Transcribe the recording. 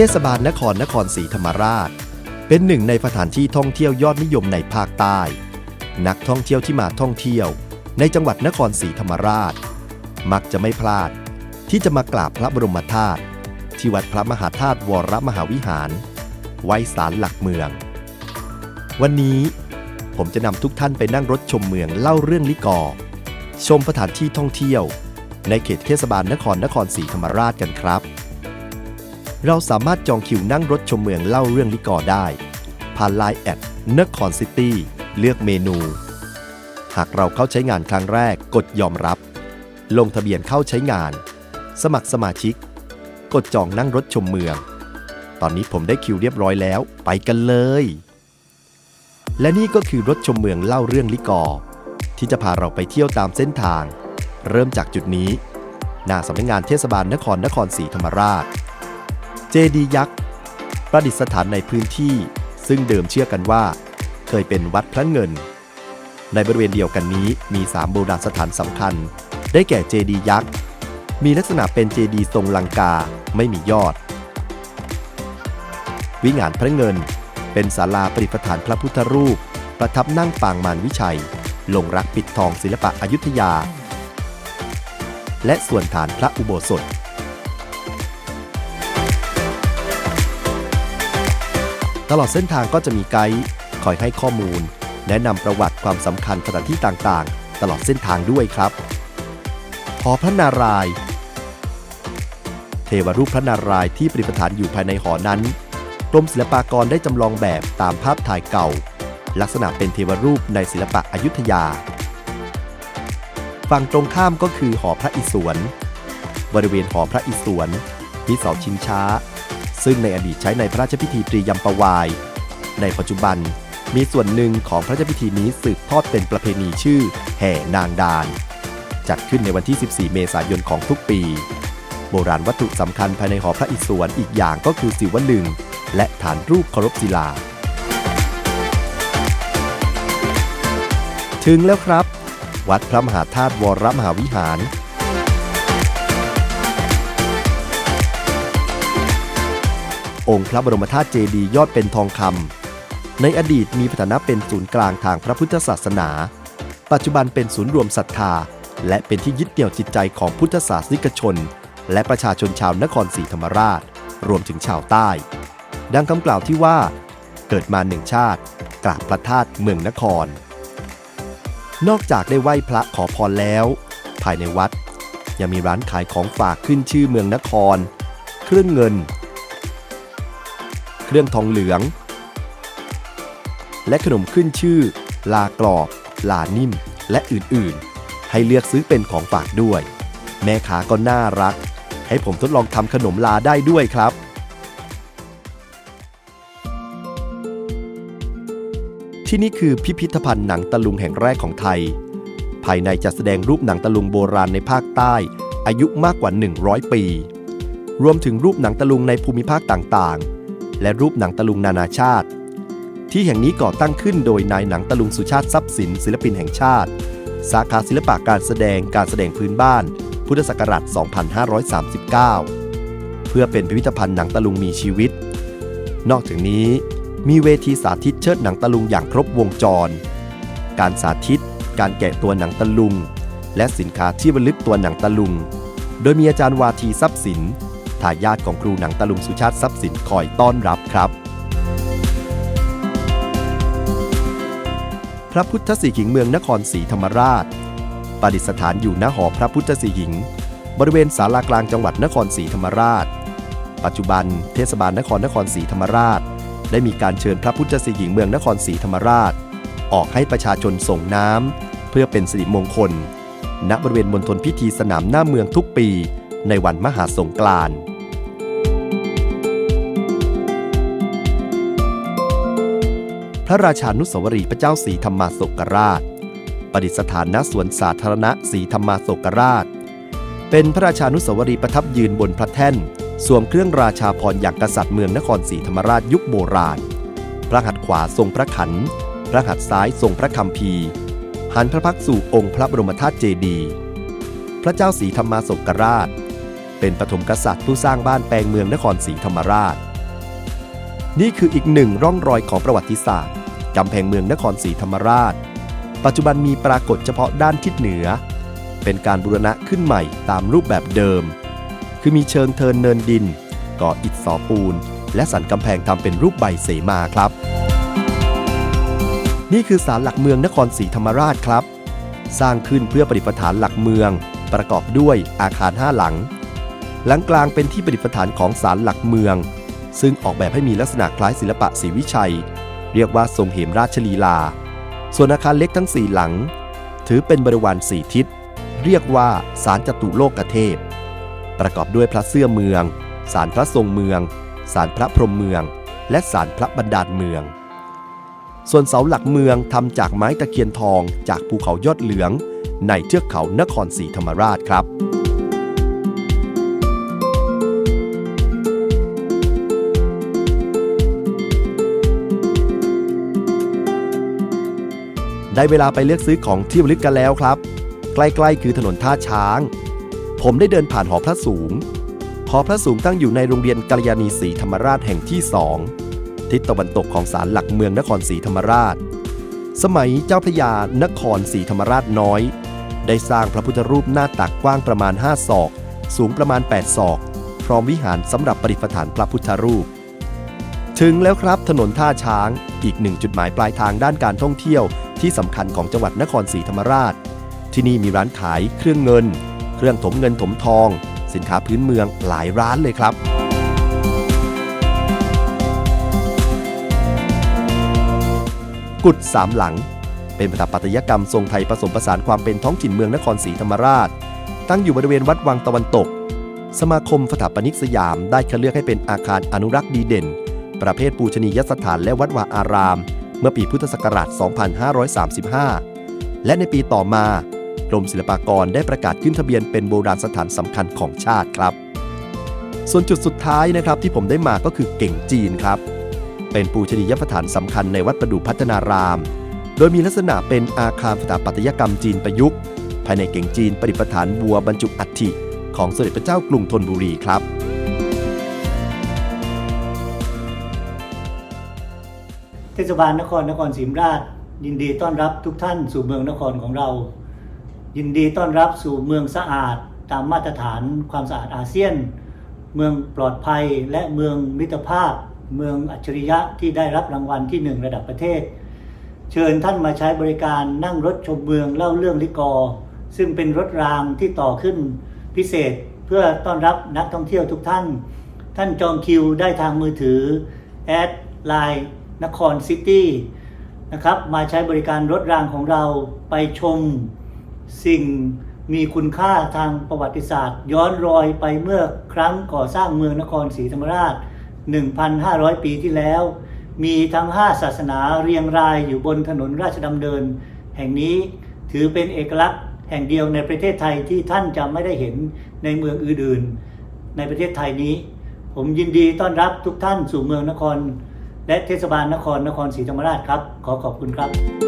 เทศบาลนครนครศรีธรรมราช เป็นหนึ่งในสถานที่ท่องเที่ยวยอดนิยมในภาคใต้ นักท่องเที่ยวที่มาท่องเที่ยว ในจังหวัดนครศรีธรรมราช มักจะไม่พลาด ที่จะมากราบพระบรมธาตุที่วัดพระมหาธาตุวรมหาวิหาร ไว้ศาลหลักเมือง วันนี้ผมจะนำทุกท่านไปนั่งรถชมเมืองเล่าเรื่องลิกอ ชมสถานที่ท่องเที่ยว ในเขตเทศบาลนครนครศรีธรรมราชกันครับ เราสามารถจองคิวนั่งรถชมเมืองเล่าเรื่องลิกอได้ ผ่านไลน์แอดนครซิตี้เลือกเมนู หากเราเข้าใช้งานครั้งแรกกดยอมรับ ลงทะเบียนเข้าใช้งาน สมัครสมาชิก กดจองนั่งรถชมเมือง ตอนนี้ผมได้คิวเรียบร้อยแล้ว ไปกันเลย และนี่ก็คือรถชมเมืองเล่าเรื่องลิกอ ที่จะพาเราไปเที่ยวตามเส้นทาง เริ่มจากจุดนี้ หน้าสำนักงานเทศบาลนครนครศรีธรรมราช เจดียักษ์ ประดิษฐานในพื้นที่ ซึ่งเดิมเชื่อกันว่า เคยเป็นวัดพระเงิน ในบริเวณเดียวกันนี้มีสามโบราณสถานสำคัญ ได้แก่เจดียักษ์ มีลักษณะเป็นเจดีทรงลังกาไม่มียอด วิหารพระเงิน เป็นศาลาประดิษฐานพระพุทธรูป ประทับนั่งปางมารวิชัย ลงรักปิดทองศิลปะอยุธยา และส่วนฐานพระอุโบสถ ตลอดเส้นทางก็จะมีไกด์คอยให้ข้อมูล แนะนำประวัติความสำคัญสถานที่ต่างๆ ตลอดเส้นทางด้วยครับหอพระนารายณ์เทวรูปพระนารายณ์ที่ประดิษฐานอยู่ภายในหอนั้นกรมศิลปากรได้จำลองแบบตามภาพถ่ายเก่า ลักษณะเป็นเทวรูปในศิลปะอยุธยา ฝั่งตรงข้ามก็คือหอพระอิศวร บริเวณหอพระอิศวรมีเสาชิงช้า ซึ่งในอดีตใช้ในพระราชพิธีตรียมปวาย ในปัจจุบันมีส่วนหนึ่งของพระราชพิธีนี้สืบทอดเป็นประเพณีชื่อ แห่นางดาน จัดขึ้นในวันที่ 14 เมษายนของทุกปี โบราณวัตถุสำคัญภายในหอพระอิศวรอีกอย่างก็คือศิวลึง และฐานรูปเคารพศิลา ถึงแล้วครับ วัดพระมหาธาตุวรมหาวิหาร องค์พระบรมธาตุเจดีย์ยอดเป็นทองคำในอดีตมีสถานะเป็นศูนย์กลางทางพระพุทธศาสนา ปัจจุบันเป็นศูนย์รวมศรัทธา และเป็นที่ยึดเหนี่ยวจิตใจของพุทธศาสนิกชน และประชาชนชาวนครศรีธรรมราช รวมถึงชาวใต้ ดังคำกล่าวที่ว่า เกิดมาหนึ่งชาติกราบพระธาตุเมืองนคร นอกจากได้ไหว้พระขอพรแล้ว ภายในวัดยังมีร้านขายของฝากขึ้นชื่อเมืองนคร เครื่องเงิน เครื่องทองเหลือง และขนมขึ้นชื่อ ลากรอบ ลานิ่ม และอื่นๆ ให้เลือกซื้อเป็นของฝากด้วย แม่ค้าก็น่ารัก ให้ผมทดลองทำขนมลาได้ด้วยครับที่นี่คือพิพิธภัณฑ์หนังตะลุงแห่งแรกของไทย ภายในจัดแสดงรูปหนังตะลุงโบราณในภาคใต้ อายุมากกว่า 100 ปี รวมถึงรูปหนังตะลุงในภูมิภาคต่างๆ และรูปหนังตะลุงนานาชาติ ที่แห่งนี้ก่อตั้งขึ้นโดยนายหนังตะลุงสุชาติทรัพย์สินศิลปินแห่งชาติ สาขาศิลปะการแสดงการแสดงพื้นบ้าน พุทธศักราช 2539 เพื่อเป็นพิพิธภัณฑ์หนังตะลุงมีชีวิต นอกจากนี้มีเวทีสาธิตเชิดหนังตะลุงอย่างครบวงจร การสาธิต การแกะตัวหนังตะลุง และสินค้าที่บระลึกตัวหนังตะลุง โดยมีอาจารย์วาทีทรัพย์สิน ทายาทของครูหนังตะลุงสุชาติทรัพย์สินคอยต้อนรับครับ พระพุทธสีหิงเมืองนครศรีธรรมราชประดิษฐานอยู่ณหอพระพุทธสีหิง บริเวณศาลากลางจังหวัดนครศรีธรรมราช ปัจจุบันเทศบาลนครนครศรีธรรมราช ได้มีการเชิญพระพุทธสีหิงเมืองนครศรีธรรมราช ออกให้ประชาชนส่งน้ำเพื่อเป็นสิริมงคล ณบริเวณมณฑลพิธีสนามหน้าเมืองทุกปี ในวันมหาสงกรานต์ พระราชานุสาวรีพระเจ้าสีธรรมาโศกราช ประดิษฐานณสวนสาธารณะสีธรรมาโศกราช เป็นพระราชานุสาวรีประทับยืนบนพระแท่น สวมเครื่องราชาพรอย่างกษัตริย์เมืองนครศรีธรรมราชยุคโบราณ พระหัตถ์ขวาทรงพระขัน พระหัตถ์ซ้ายทรงพระคัมภีหันพระพักสู่องค์พระบรมธาตุเจดีย์ พระเจ้าสีธรรมาโศกราช เป็นปฐมกษัตริย์ผู้สร้างบ้านแปลงเมืองนครศรีธรรมราช นี่คืออีกหนึ่งร่องรอยของประวัติศาสตร์ กำแพงเมืองนครศรีธรรมราช ปัจจุบันมีปรากฏเฉพาะด้านทิศเหนือ เป็นการบูรณะขึ้นใหม่ตามรูปแบบเดิม คือมีเชิงเทินเนินดิน ก่ออิฐสอปูน และสันกำแพงทำเป็นรูปใบเสมาครับ นี่คือศาลหลักเมืองนครศรีธรรมราชครับ สร้างขึ้นเพื่อประดิษฐานหลักเมือง ประกอบด้วยอาคารห้าหลัง หลังกลางเป็นที่ประดิษฐานของศาลหลักเมืองซึ่งออกแบบให้มีลักษณะคล้ายศิลปะศรีวิชัย เรียกว่าทรงเหมราชลีลา ส่วนอาคารเล็กทั้งสี่หลัง ถือเป็นบริวารสี่ทิศ เรียกว่าศาลจตุโลกเทพ ประกอบด้วยพระเสื้อเมือง ศาลพระทรงเมือง ศาลพระพรหมเมือง และศาลพระบรรดาลเมือง ส่วนเสาหลักเมืองทำจากไม้ตะเคียนทองจากภูเขายอดเหลือง ในเทือกเขานครศรีธรรมราชครับ ได้เวลาไปเลือกซื้อของที่ระลึกกันแล้วครับ ใกล้ๆ คือถนนท่าช้าง ผมได้เดินผ่านหอพระสูง หอพระสูงตั้งอยู่ในโรงเรียนกัลยาณีศรีธรรมราชแห่งที่สองทิศตะวันตกของศาลหลักเมืองนครศรีธรรมราช สมัยเจ้าพระยานครศรีธรรมราชน้อย ได้สร้างพระพุทธรูปหน้าตักกว้างประมาณ 5 ศอก สูงประมาณ 8 ศอก พร้อมวิหารสำหรับประดิษฐานพระพุทธรูป ถึงแล้วครับถนนท่าช้าง อีกหนึ่งจุดหมายปลายทางด้านการท่องเที่ยว ที่สำคัญของจังหวัดนครศรีธรรมราช ที่นี่มีร้านขายเครื่องเงิน เครื่องถมเงินถมทอง สินค้าพื้นเมืองหลายร้านเลยครับกุดสามหลัง เป็นสถาปัตยกรรมทรงไทยผสมผสานความเป็นท้องถิ่นเมืองนครศรีธรรมราช ตั้งอยู่บริเวณวัดวังตะวันตก สมาคมสถาปนิกสยามได้คัดเลือกให้เป็นอาคารอนุรักษ์ดีเด่น ประเภทปูชนียสถานและวัดวาอาราม เมื่อปีพุทธศักราช 2535 และในปีต่อมากรมศิลปากรได้ประกาศขึ้นทะเบียนเป็นโบราณสถานสำคัญของชาติครับ ส่วนจุดสุดท้ายนะครับที่ผมได้มาก็คือเก่งจีนครับ เป็นปูชนียสถานสำคัญในวัดประดู่พัฒนาราม โดยมีลักษณะเป็นอาคารสถาปัตยกรรมจีนประยุกต์ ภายในเก่งจีนประดิษฐานบัวบรรจุอัฐิของสมเด็จพระเจ้ากรุงธนบุรีครับ ทศบาลนครนครศรีธรรมราช ยินดีต้อนรับทุกท่านสู่เมืองนครของเรา ยินดีต้อนรับสู่เมืองสะอาดตามมาตรฐานความสะอาดอาเซียน เมืองปลอดภัยและเมืองมิตรภาพ เมืองอัจฉริยะที่ได้รับรางวัลที่หนึ่งระดับประเทศ เชิญท่านมาใช้บริการนั่งรถชมเมืองเล่าเรื่องลิกอ ซึ่งเป็นรถรางที่ต่อขึ้นพิเศษเพื่อต้อนรับนักท่องเที่ยวทุกท่าน ท่านจองคิวได้ทางมือถือแอดไลน์ นครซิตี้นะครับมาใช้บริการรถรางของเราไปชมสิ่งมีคุณค่าทางประวัติศาสตร์ ย้อนรอยไปเมื่อครั้งก่อสร้างเมืองนครศรีธรรมราช 1,500 ปีที่แล้ว มีทั้ง 5 ศาสนาเรียงรายอยู่บนถนนราชดำเนิน แห่งนี้ถือเป็นเอกลักษณ์แห่งเดียวในประเทศไทยที่ท่านจะไม่ได้เห็นในเมืองอื่นๆ ในประเทศไทยนี้ ผมยินดีต้อนรับทุกท่านสู่เมืองนคร และเทศบาลนครนครศรีธรรมราชครับ ขอขอบคุณครับ